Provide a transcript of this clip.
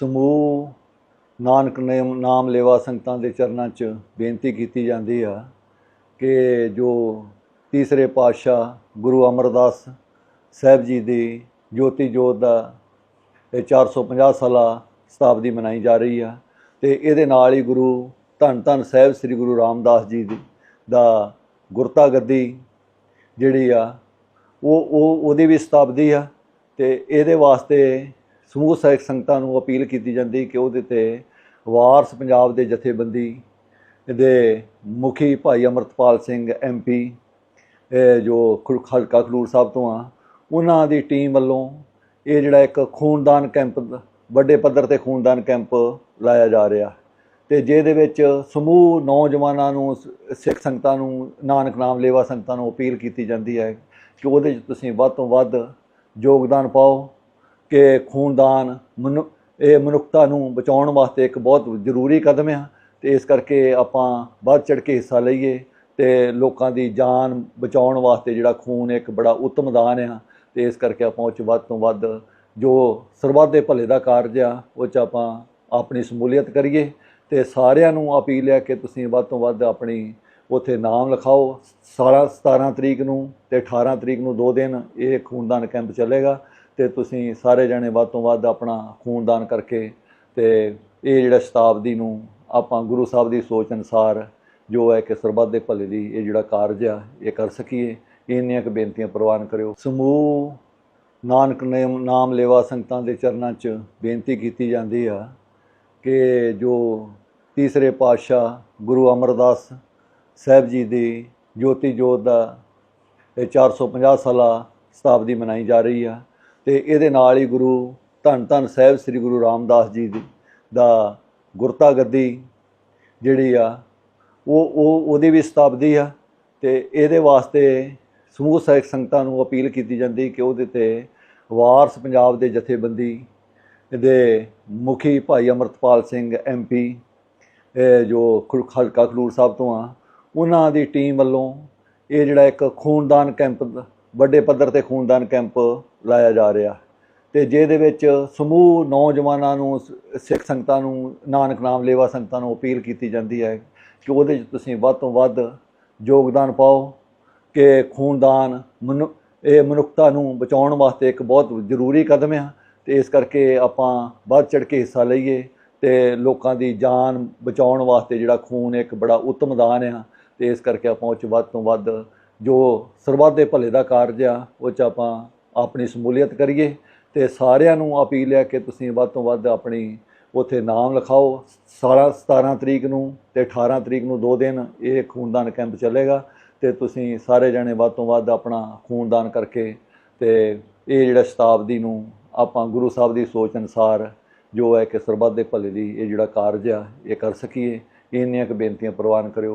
ਸਮੂਹ ਨਾਨਕ ਨੇਮ ਨਾਮ ਲੇਵਾ ਸੰਗਤਾਂ ਦੇ ਚਰਨਾਂ 'ਚ ਬੇਨਤੀ ਕੀਤੀ ਜਾਂਦੀ ਆ ਕਿ ਜੋ ਤੀਸਰੇ ਪਾਤਸ਼ਾਹ ਗੁਰੂ ਅਮਰਦਾਸ ਸਾਹਿਬ ਜੀ ਦੀ ਜੋਤੀ ਜੋਤ ਦਾ ਇਹ 450 ਸਾਲਾ ਸ਼ਤਾਬਦੀ ਮਨਾਈ ਜਾ ਰਹੀ ਆ ਤੇ ਇਹਦੇ ਨਾਲ ਹੀ ਗੁਰੂ ਧੰਨ ਧੰਨ ਸਾਹਿਬ ਸ੍ਰੀ ਗੁਰੂ ਰਾਮਦਾਸ ਜੀ ਦੀ ਦਾ ਗੁਰਤਾ ਗੱਦੀ ਜਿਹੜੀ ਆ, ਉਹ ਉਹ ਉਹਦੀ ਵੀ ਸ਼ਤਾਬਦੀ ਆ ਤੇ ਇਹਦੇ ਵਾਸਤੇ ਸਮੂਹ ਸਹਿਕ ਸੰਗਤਾਂ ਨੂੰ ਅਪੀਲ ਕੀਤੀ ਜਾਂਦੀ ਕਿ ਉਹਦੇ ਤੇ ਵਾਰਸ ਪੰਜਾਬ ਦੇ ਜਥੇਬੰਦੀ ਦੇ ਮੁਖੀ ਭਾਈ ਅਮਰਤਪਾਲ ਸਿੰਘ ਐਮਪੀ ਇਹ ਜੋ ਖੁ- ਹਲਕਾ ਖਡੂਰ ਸਾਹਿਬ ਤੋਂ ਆ, ਉਹਨਾਂ ਦੀ ਟੀਮ ਵੱਲੋਂ ਇਹ ਜਿਹੜਾ ਇੱਕ ਖੂਨਦਾਨ ਕੈਂਪ, ਵੱਡੇ ਪੱਧਰ ਤੇ ਖੂਨਦਾਨ ਕੈਂਪ ਲਾਇਆ ਜਾ ਰਿਹਾ। ਤੇ ਜਿਹਦੇ ਵਿੱਚ ਸਮੂਹ ਨੌਜਵਾਨਾਂ ਨੂੰ, ਸਿੱਖ ਸੰਗਤਾਂ ਨੂੰ, ਨਾਨਕ ਨਾਮ ਲੇਵਾ ਸੰਗਤਾਂ ਨੂੰ ਅਪੀਲ ਕੀਤੀ ਜਾਂਦੀ ਹੈ ਕਿ ਉਹਦੇ 'ਚ ਤੁਸੀਂ ਵੱਧ ਤੋਂ ਵੱਧ ਯੋਗਦਾਨ ਪਾਓ। ਕਿ ਖੂਨਦਾਨ ਮਨੁ, ਇਹ ਮਨੁੱਖਤਾ ਨੂੰ ਬਚਾਉਣ ਵਾਸਤੇ ਇੱਕ ਬਹੁਤ ਜ਼ਰੂਰੀ ਕਦਮ ਆ ਤੇ ਇਸ ਕਰਕੇ ਆਪਾਂ ਵੱਧ ਚੜ ਕੇ ਹਿੱਸਾ ਲਈਏ ਤੇ ਲੋਕਾਂ ਦੀ ਜਾਨ ਬਚਾਉਣ ਵਾਸਤੇ ਜਿਹੜਾ ਖੂਨ ਇੱਕ ਬੜਾ ਉੱਤਮ ਦਾਨ ਆ ਤੇ ਇਸ ਕਰਕੇ ਆਪਾਂ ਉਹ 'ਚ ਵੱਧ ਤੋਂ ਵੱਧ ਜੋ ਸਰਬੱਤ ਦੇ ਭਲੇ ਦਾ ਕਾਰਜ ਆ, ਉਹ 'ਚ ਆਪਾਂ ਆਪਣੀ ਸ਼ਮੂਲੀਅਤ ਕਰੀਏ ਤੇ ਸਾਰਿਆਂ ਨੂੰ ਅਪੀਲ ਹੈ ਕਿ ਤੁਸੀਂ ਵੱਧ ਤੋਂ ਵੱਧ ਆਪਣੀ ਉੱਥੇ ਨਾਮ ਲਿਖਾਓ। ਸਾਰਾ 17 ਤਰੀਕ ਨੂੰ ਤੇ 18 ਤਰੀਕ ਨੂੰ ਦੋ ਦਿਨ ਇਹ ਖੂਨਦਾਨ ਕੈਂਪ ਚੱਲੇਗਾ। ਤੇ ਤੁਸੀਂ ਸਾਰੇ ਜਣੇ ਵੱਧ ਤੋਂ ਵੱਧ ਆਪਣਾ ਖੂਨਦਾਨ ਕਰਕੇ ਤੇ ਇਹ ਜਿਹੜਾ ਸ਼ਤਾਬਦੀ ਨੂੰ ਆਪਾਂ ਗੁਰੂ ਸਾਹਿਬ ਦੀ ਸੋਚ ਅਨੁਸਾਰ ਜੋ ਹੈ ਕਿ ਸਰਬੱਤ ਦੇ ਭਲੇ ਦੀ ਇਹ ਜਿਹੜਾ ਕਾਰਜ ਆ, ਇਹ ਕਰ ਸਕੀਏ। ਇੰਨੀਆਂ ਕੁ ਬੇਨਤੀਆਂ ਪ੍ਰਵਾਨ ਕਰਿਓ। ਸਮੂਹ ਨਾਨਕ ਨੇਮ ਨਾਮ ਲੇਵਾ ਸੰਗਤਾਂ ਦੇ ਚਰਨਾਂ 'ਚ ਬੇਨਤੀ ਕੀਤੀ ਜਾਂਦੀ ਆ ਕਿ ਜੋ ਤੀਸਰੇ ਪਾਤਸ਼ਾਹ ਗੁਰੂ ਅਮਰਦਾਸ ਸਾਹਿਬ ਜੀ ਦੀ ਜੋਤੀ ਜੋਤ ਦਾ ਇਹ 450 ਸਾਲਾ ਸ਼ਤਾਬਦੀ ਮਨਾਈ ਜਾ ਰਹੀ ਆ ਤੇ ਇਹਦੇ ਨਾਲ ਹੀ ਗੁਰੂ ਧੰਨ ਧੰਨ ਸਾਹਿਬ ਸ੍ਰੀ ਗੁਰੂ ਰਾਮਦਾਸ ਜੀ ਦੀ ਦਾ ਗੁਰਤਾ ਗੱਦੀ ਜਿਹੜੀ ਆ, ਉਹ ਉਹ ਉਹਦੀ ਵੀ ਸ਼ਤਾਬਦੀ ਆ ਤੇ ਇਹਦੇ ਵਾਸਤੇ ਸਮੂਹ ਸਹਿਕ ਸੰਗਤਾਂ ਨੂੰ ਅਪੀਲ ਕੀਤੀ ਜਾਂਦੀ ਕਿ ਉਹਦੇ ਤੇ ਵਾਰਸ ਪੰਜਾਬ ਦੇ ਜਥੇਬੰਦੀ ਦੇ ਮੁਖੀ ਭਾਈ ਅਮਰਤਪਾਲ ਸਿੰਘ ਐਮਪੀ ਇਹ ਜੋ ਖੁ- ਹਲਕਾ ਖਡੂਰ ਸਾਹਿਬ ਤੋਂ ਆ, ਉਹਨਾਂ ਦੀ ਟੀਮ ਵੱਲੋਂ ਇਹ ਜਿਹੜਾ ਇੱਕ ਖੂਨਦਾਨ ਕੈਂਪ, ਵੱਡੇ ਪੱਧਰ ਤੇ ਖੂਨਦਾਨ ਕੈਂਪ ਲਾਇਆ ਜਾ ਰਿਹਾ। ਤੇ ਜਿਹਦੇ ਵਿੱਚ ਸਮੂਹ ਨੌਜਵਾਨਾਂ ਨੂੰ, ਸਿੱਖ ਸੰਗਤਾਂ ਨੂੰ, ਨਾਨਕ ਨਾਮ ਲੇਵਾ ਸੰਗਤਾਂ ਨੂੰ ਅਪੀਲ ਕੀਤੀ ਜਾਂਦੀ ਹੈ ਕਿ ਉਹਦੇ 'ਚ ਤੁਸੀਂ ਵੱਧ ਤੋਂ ਵੱਧ ਯੋਗਦਾਨ ਪਾਓ ਕਿ ਖੂਨਦਾਨ ਮਨੁ, ਇਹ ਮਨੁੱਖਤਾ ਨੂੰ ਬਚਾਉਣ ਵਾਸਤੇ ਇੱਕ ਬਹੁਤ ਜ਼ਰੂਰੀ ਕਦਮ ਆ ਤੇ ਇਸ ਕਰਕੇ ਆਪਾਂ ਵੱਧ ਚੜ ਕੇ ਹਿੱਸਾ ਲਈਏ ਤੇ ਲੋਕਾਂ ਦੀ ਜਾਨ ਬਚਾਉਣ ਵਾਸਤੇ ਜਿਹੜਾ ਖੂਨ ਇੱਕ ਬੜਾ ਉੱਤਮ ਦਾਨ ਆ ਤੇ ਇਸ ਕਰਕੇ ਆਪਾਂ ਉਹ 'ਚ ਵੱਧ ਤੋਂ ਵੱਧ ਜੋ ਸਰਬੱਤ ਦੇ ਭਲੇ ਦਾ ਕਾਰਜ ਆ, ਉਹ 'ਚ ਆਪਾਂ ਆਪਣੀ ਸ਼ਮੂਲੀਅਤ ਕਰੀਏ ਤੇ ਸਾਰਿਆਂ ਨੂੰ ਅਪੀਲ ਹੈ ਕਿ ਤੁਸੀਂ ਵੱਧ ਤੋਂ ਵੱਧ ਆਪਣੀ ਉੱਥੇ ਨਾਮ ਲਿਖਾਓ। ਸਾਰਾ 17 ਤਰੀਕ ਨੂੰ ਤੇ 18 ਤਰੀਕ ਨੂੰ ਦੋ ਦਿਨ ਇਹ ਖੂਨਦਾਨ ਕੈਂਪ ਚੱਲੇਗਾ ਤੇ ਤੁਸੀਂ ਸਾਰੇ ਜਣੇ ਵੱਧ ਤੋਂ ਵੱਧ ਆਪਣਾ ਖੂਨਦਾਨ ਕਰਕੇ ਤੇ ਇਹ ਜਿਹੜਾ ਸ਼ਤਾਬਦੀ ਨੂੰ ਆਪਾਂ ਗੁਰੂ ਸਾਹਿਬ ਦੀ ਸੋਚ ਅਨੁਸਾਰ ਜੋ ਹੈ ਕਿ ਸਰਬੱਤ ਦੇ ਭਲੇ ਦੀ ਇਹ ਜਿਹੜਾ ਕਾਰਜ ਆ, ਇਹ ਕਰ ਸਕੀਏ। ਇੰਨੀਆਂ ਕੁ ਬੇਨਤੀਆਂ ਪ੍ਰਵਾਨ ਕਰਿਓ।